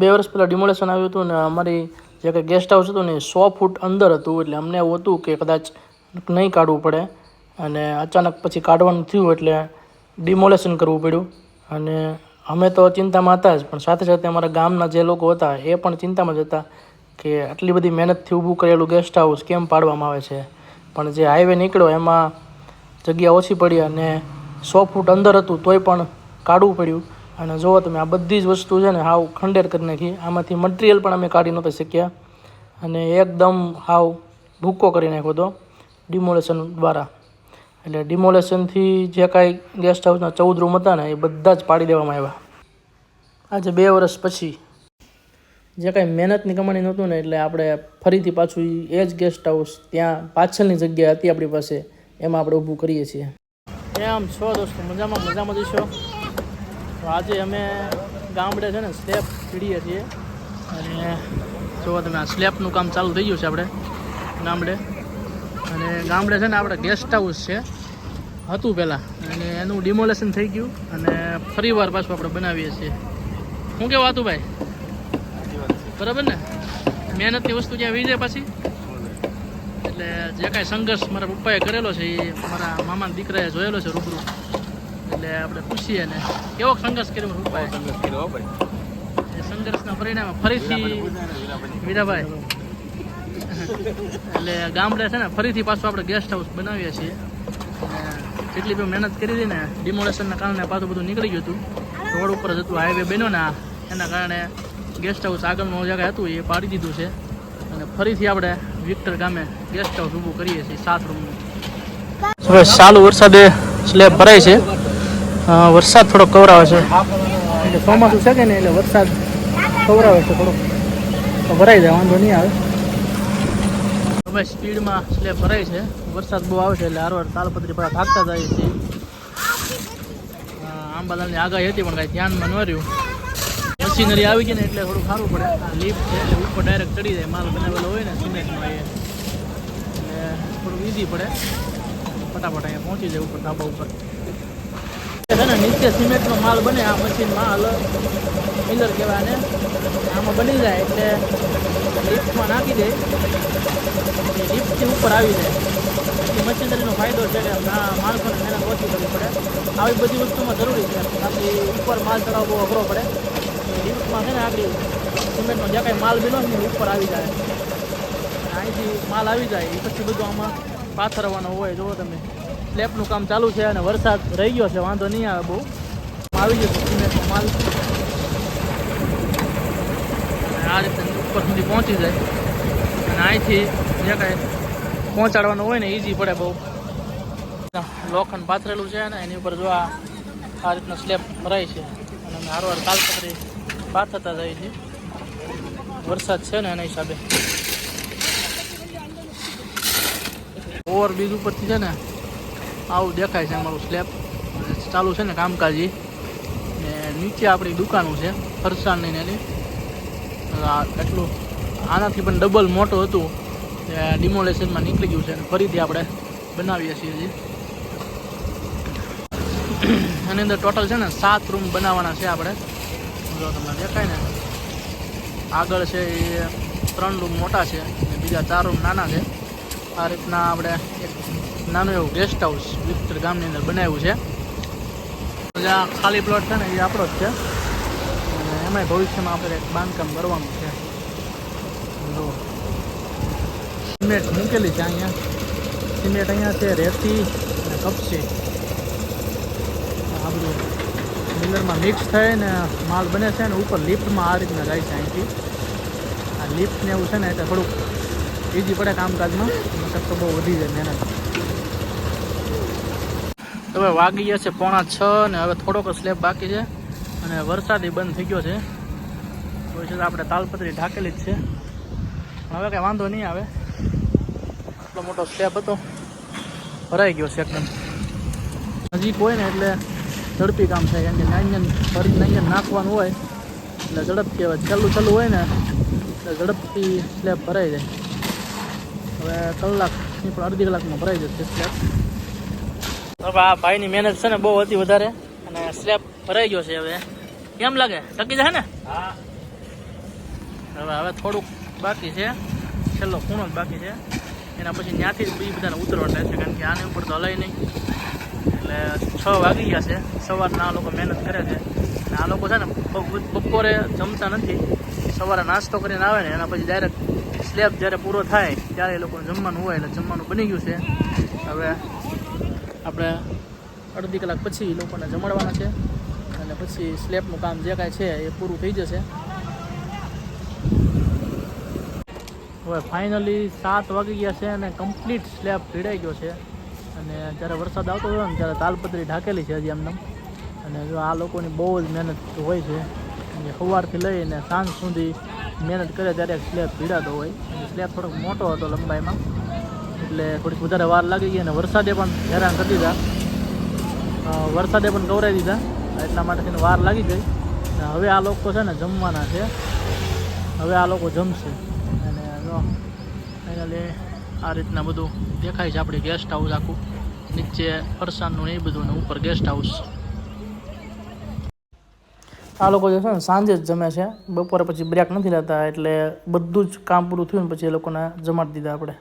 બે વર્ષ પહેલાં ડિમોલેશન આવ્યું હતું ને અમારી જે કંઈ ગેસ્ટ હાઉસ હતું ને એ સો ફૂટ અંદર હતું એટલે અમને એવું હતું કે કદાચ નહીં કાઢવું પડે અને અચાનક પછી કાઢવાનું થયું એટલે ડિમોલેશન કરવું પડ્યું. અને અમે તો ચિંતામાં હતા જ, પણ સાથે સાથે અમારા ગામના જે લોકો હતા એ પણ ચિંતામાં જ હતા કે આટલી બધી મહેનતથી ઊભું કરેલું ગેસ્ટ હાઉસ કેમ પાડવામાં આવે છે. પણ જે હાઈવે નીકળ્યો એમાં જગ્યા ઓછી પડી અને સો ફૂટ અંદર હતું તોય પણ કાઢવું પડ્યું. અને જુઓ તમે આ બધી જ વસ્તુ છે ને હાવ ખંડેર કરી નાખી, આમાંથી મટીરિયલ પણ અમે કાઢી નહોતા શક્યા. અને એકદમ હાવ ભૂકો કરી નાખ્યો હતો ડિમોલેશન દ્વારા. એટલે ડિમોલેશનથી જે કાંઈ ગેસ્ટ હાઉસના ચૌદ રૂમ હતા ને, એ બધા જ પાડી દેવામાં આવ્યા. આજે બે વર્ષ પછી જે કાંઈ મહેનતની કમાણી નહોતું ને, એટલે આપણે ફરીથી પાછું એ જ ગેસ્ટ હાઉસ ત્યાં પાછળની જગ્યા હતી આપણી પાસે, એમાં આપણે ઊભું કરીએ છીએ. એમ છો દોસ્તો? મજામાં? મજામાં જઈશો તો આજે અમે ગામડે છે ને સ્લેબ ચીડીએ છીએ. અને જોવા તમે આ સ્લેબનું કામ ચાલુ થઈ ગયું છે આપણે ગામડે. અને ગામડે છે ને આપણે ગેસ્ટ હાઉસ છે. હતું પહેલાં. અને એનું ડિમોલેશન થઈ ગયું અને ફરી વાર પાછું આપણે બનાવીએ છીએ. શું કેવું હતું ભાઈ? બરાબર ને? મહેનતની વસ્તુ જ્યાં વીજે પાછી? એટલે જે કાંઈ સંઘર્ષ મારા પપ્પાએ કરેલો છે, એ મારા મામાના દીકરાએ જોયેલો છે રૂબરૂ. એટલે આપણે પૂછીએ ને. કેવો સંઘર્ષ કર્યો રૂપાએ સંઘર્ષ કર્યો એ સંઘર્ષના પરિણામે ફરીથી મીરાભાઈ એટલે ગામડે છે ને ફરીથી પાછું આપણે ગેસ્ટ હાઉસ બનાવીએ છીએ. અને જેટલી બી મહેનત કરી હતી ને ડિમોલેશનના કારણે પાછું બધું નીકળી ગયું હતું. રોડ ઉપર જ હતું હાઈવે બન્યો ને એના કારણે ગેસ્ટ હાઉસ આગળનું જગ્યા હતું એ પાડી દીધું છે. અને ફરીથી આપણે વિક્ટર ગામે ગેસ્ટ હાઉસ ઊભું કરીએ છીએ સાત રૂમનું હવે ચાલુ વરસાદે સ્લેબ ભરાય છે. વરસાદ થોડો કવરાવે છે. એટલે ચોમાસું છે કે ને એટલે વરસાદ કવરાવે છે થોડો તો ભરાઈ જાય વાંધો નહીં આવે. હવે સ્પીડમાં સ્લેબ ભરાય છે. વરસાદ બહુ આવે છે એટલે હારવાર તાલપત્રી પર થાકતા જાય છે આંબાલાલની આગાહી હતી પણ કાંઈ ધ્યાનમાં ન રહ્યું. મશીનરી આવી ગઈ ને એટલે થોડું સારું પડે. આ લિફ્ટ છે એટલે ઉપર ડાયરેક્ટ ચડી જાય. માલ બનાવેલો હોય ને સિમેન્ટનો એ. એટલે થોડું ઈઝી પડે. ફટાફટ અહીંયા પહોંચી જાય ઉપર ધાબા ઉપર. છે ને, નીચે સિમેન્ટનો માલ બને, આ મશીનમાં હાલ મિલર કહેવાય ને, આમાં બની જાય એટલે લિફ્ટમાં નાખી દે, એ લિફ્ટથી ઉપર આવી જાય. પછી મશીનરીનો ફાયદો છે કે માણસોને મહેનત ઓછી કરવી પડે. આવી બધી વસ્તુમાં જરૂરી છે. બાકી ઉપર માલ ચડાવવો અઘરો પડે. લિફ્ટમાં છે ને આગળ સિમેન્ટનો જે કાંઈ માલ બીનો ને, એ ઉપર આવી જાય. અહીંથી માલ આવી જાય, એ પછી બધું આમાં પાથરવાનો હોય, જુઓ તમે. સ્લેબનું કામ ચાલુ છે અને વરસાદ રહી ગયો છે, વાંધો નહીં આવે બહુ. આવી જશે સિમેન્ટનો માલ. આ રીતે ઉપર સુધી પહોંચી જાય. અને અહીંથી જે કાંઈ પહોંચાડવાનું હોય ને ઇઝી પડે બહુ. લોખંડ પાથરેલું છે ને, એની ઉપર જો આ આ રીતના સ્લેબ ભરાય છે. અને અમે હારવાર કાલપત્રી પાથરતા જાય છે વરસાદ છે ને એના હિસાબે. ઓવરબ્રિજ ઉપરથી છે ને આવું દેખાય છે અમારું સ્લેબ ચાલુ છે ને કામકાજી. ને નીચે આપણી દુકાનો છે ફરસાણની ને એની. એટલું આનાથી પણ ડબલ મોટું હતું. ડિમોલેશનમાં નીકળી ગયું છે અને ફરીથી આપણે બનાવીએ છીએ હજી. એની અંદર ટોટલ છે ને સાત રૂમ બનાવવાના છે આપણે. જો તમને દેખાય ને, આગળ છે એ ત્રણ રૂમ મોટા છે અને બીજા ચાર રૂમ નાના છે. આ રીતના આપણે એક નાનું એવું ગેસ્ટ હાઉસ વિક્ટર ગામની અંદર બનાવ્યું છે. જ્યાં ખાલી પ્લોટ છે ને, એ આપણો જ છે. અને એમાંય ભવિષ્યમાં આપણે એક બાંધકામ કરવાનું છે. સિમેન્ટ મૂકેલી છે અહીંયા. સિમેન્ટ અહીંયા છે, રેતી અને કપસી આ બધું મિલરમાં મિક્સ થઈ ને માલ બને છે ને, ઉપર લિફ્ટમાં આ રીતના જાય છે અહીંથી. આ લિફ્ટને એવું છે ને, એટલે થોડુંક ઇઝી પડે કામકાજમાં. મતલબ તો બહુ વધી જાય મહેનત. હવે વાગી ગયા છે પોણા છ ને હવે થોડોક સ્લેબ બાકી છે. અને વરસાદ એ બંધ થઈ ગયો છે. તો આપણે તાલપત્રી ઢાકેલી જ છે. હવે કાંઈ વાંધો નહીં આવે. એટલો મોટો સ્લેબ હતો. ભરાઈ ગયો છે એકદમ. નજીક હોય ને એટલે ઝડપી કામ થાય. કારણ કે નાઈન ફરી નાઈન નાખવાનું હોય, એટલે ઝડપથી હવે ચાલુ ચાલુ હોય ને, એટલે ઝડપથી સ્લેબ ભરાઈ જાય. હવે કલાકની પણ અડધી કલાકમાં ભરાઈ જશે સ્લેબ હવે આ ભાઈની મહેનત છે ને બહુ હતી વધારે. અને સ્લેબ ભરાઈ ગયો છે હવે. કેમ લાગે? ટકી જાય ને? હવે હવે થોડુંક બાકી છે. છેલ્લો ખૂણો જ બાકી છે. એના પછી ત્યાંથી જ બધાને બધાને થાય છે કારણ કે આની ઉપર તો હલાય નહીં. એટલે છ વાગી ગયા છે. સવારના આ લોકો મહેનત કરે છે. અને આ લોકો છે ને બપોરે જમતા નથી. સવારે નાસ્તો કરીને આવે ને એના પછી ડાયરેક્ટ સ્લેબ જ્યારે પૂરો થાય ત્યારે એ લોકોને જમવાનું હોય. એટલે જમવાનું બની ગયું છે. હવે આપણે અડધી કલાક પછી લોકોને જમાડવાના છે. અને પછી સ્લેબનું કામ જે કાંઈ છે એ પૂરું થઈ જશે. હવે ફાઇનલી સાત વાગી ગયા છે અને કમ્પ્લીટ સ્લેબ ભીડાઈ ગયો છે. અને જ્યારે વરસાદ આવતો હોય ને ત્યારે તાલપત્રી ઢાકેલી છે હજી એમને અને જો આ લોકોની બહુ જ મહેનત હોય છે. અને સવારથી લઈને સાંજ સુધી મહેનત કરે ત્યારે સ્લેબ ભીડાતો હોય. અને સ્લેબ થોડોક મોટો હતો લંબાઈમાં. એટલે થોડીક વધારે વાર લાગી ગઈ અને વરસાદે પણ હેરાન કરી દીધા. વરસાદે પણ કવરાઈ દીધા. એટલા માટે થઈને વાર લાગી ગઈ. હવે આ લોકો છે ને જમવાના છે. હવે આ લોકો જમશે. અને ફાઇનલી આ રીતના બધું દેખાય છે આપણી ગેસ્ટ હાઉસ આખું. નીચે ફરસાણનું એ બધું ને ઉપર ગેસ્ટ હાઉસ આ લોકો જે છે ને સાંજે જ જમે છે. બપોરે પછી બ્રેક નથી લેતા એટલે બધું જ કામ પૂરું થયું ને પછી એ લોકોને જમાડી દીધા આપણે.